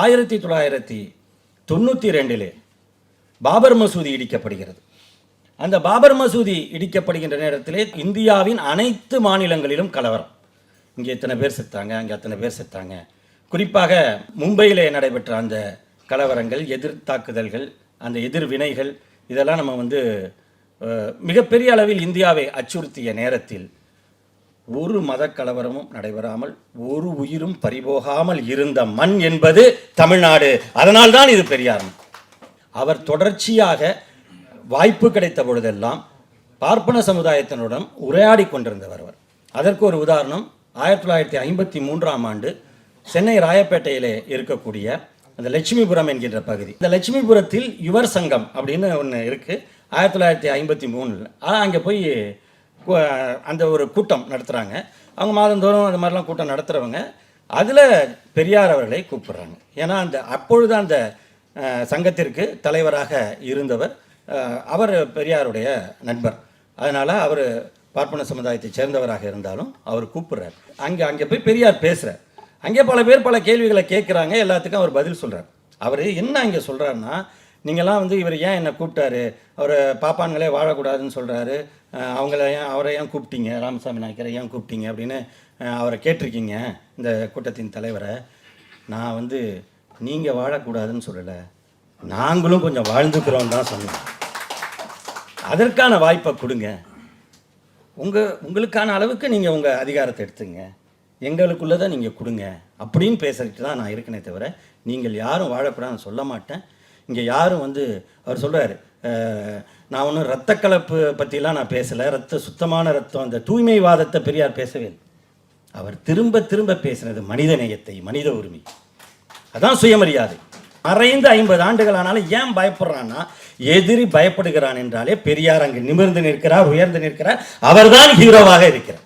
ஆயிரத்தி தொள்ளாயிரத்தி தொண்ணூற்றி ரெண்டிலே பாபர் மசூதி இடிக்கப்படுகிறது. அந்த பாபர் மசூதி இடிக்கப்படுகின்ற நேரத்திலே இந்தியாவின் அனைத்து மாநிலங்களிலும் கலவரம். இங்கே இத்தனை பேர் செத்தாங்க அங்கே அத்தனை பேர் செத்தாங்க. குறிப்பாக மும்பையிலே நடைபெற்ற அந்த கலவரங்கள் எதிர் தாக்குதல்கள் அந்த எதிர்வினைகள் இதெல்லாம் நம்ம வந்து மிகப்பெரிய அளவில் இந்தியாவை அச்சுறுத்திய நேரத்தில் ஒரு மத கலவரமும் நடைபெறாமல் ஒரு உயிரும் பறிபோகாமல் இருந்த மண் என்பது தமிழ்நாடு. அதனால்தான் இது பெரியார் மண். அவர் தொடர்ச்சியாக வாய்ப்பு கிடைத்த பொழுதெல்லாம் பார்ப்பன சமுதாயத்தினுடன் உரையாடி கொண்டிருந்தவர் அவர். அதற்கு ஒரு உதாரணம் ஆயிரத்தி தொள்ளாயிரத்தி ஐம்பத்தி மூன்றாம் ஆண்டு சென்னை ராயப்பேட்டையிலே இருக்கக்கூடிய அந்த லட்சுமிபுரம் என்கின்ற பகுதி. இந்த லட்சுமிபுரத்தில் யுவர் சங்கம் அப்படின்னு ஒன்று இருக்குது ஆயிரத்தி தொள்ளாயிரத்தி ஐம்பத்தி மூணில் அங்கே போய் அந்த ஒரு கூட்டம் நடத்துகிறாங்க அவங்க மாதந்தோறும் அந்த மாதிரிலாம் கூட்டம் நடத்துகிறவங்க அதில் பெரியார் அவர்களை கூப்பிடுறாங்க. ஏன்னா அந்த அப்பொழுது அந்த சங்கத்திற்கு தலைவராக இருந்தவர் அவர் பெரியாருடைய நண்பர். அதனால் அவர் பார்ப்பன சமுதாயத்தை சேர்ந்தவராக இருந்தாலும் அவர் கூப்பிடுறார். அங்கே அங்கே போய் பெரியார் பேசுகிறார் அங்கே பல பேர் பல கேள்விகளை கேட்குறாங்க. எல்லாத்துக்கும் அவர் பதில் சொல்கிறார் அவர் என்ன அங்கே சொல்கிறாருன்னா நீங்கள்லாம் வந்து இவர் ஏன் என்னை கூப்பிட்டாரு? அவர் பாப்பான்களே வாழக்கூடாதுன்னு சொல்கிறாரு அவங்கள ஏன் அவரை ஏன் கூப்பிட்டீங்க? ராமசாமி நாயக்கரை ஏன் கூப்பிட்டீங்க அப்படின்னு அவரை கேட்டிருக்கீங்க இந்த கூட்டத்தின் தலைவரை. நான் வந்து நீங்கள் வாழக்கூடாதுன்னு சொல்லலை. நாங்களும் கொஞ்சம் வாழ்ந்துக்கிறோம் தான் சொன்னேன். அதற்கான வாய்ப்பை கொடுங்க. உங்கள் உங்களுக்கான அளவுக்கு நீங்கள் உங்கள் அதிகாரத்தை எடுத்துங்க. எங்களுக்குள்ளதை நீங்கள் கொடுங்க. அப்படின்னு பேசுறதுக்கு தான் நான் இருக்கனே தவிர நீங்கள் யாரும் வாழக்கூடாதுன்னு சொல்ல மாட்டேன். இங்கே யாரும் வந்து அவர் சொல்கிறார் நான் ஒன்றும் ரத்த கலப்பு பற்றிலாம் நான் பேசலை. ரத்த சுத்தமான ரத்தம் அந்த தூய்மைவாதத்தை பெரியார் பேசவே அவர் திரும்ப திரும்ப பேசினது மனித நேயத்தை மனித உரிமை. அதான் சுயமரியாதை. மறைந்து ஐம்பது ஆண்டுகள் ஆனாலும் ஏன் பயப்படுறான்னா எதிரி பயப்படுகிறான் என்றாலே பெரியார் அங்கு நிமிர்ந்து நிற்கிறார் உயர்ந்து நிற்கிறார். அவர்தான் ஹீரோவாக இருக்கிறார்.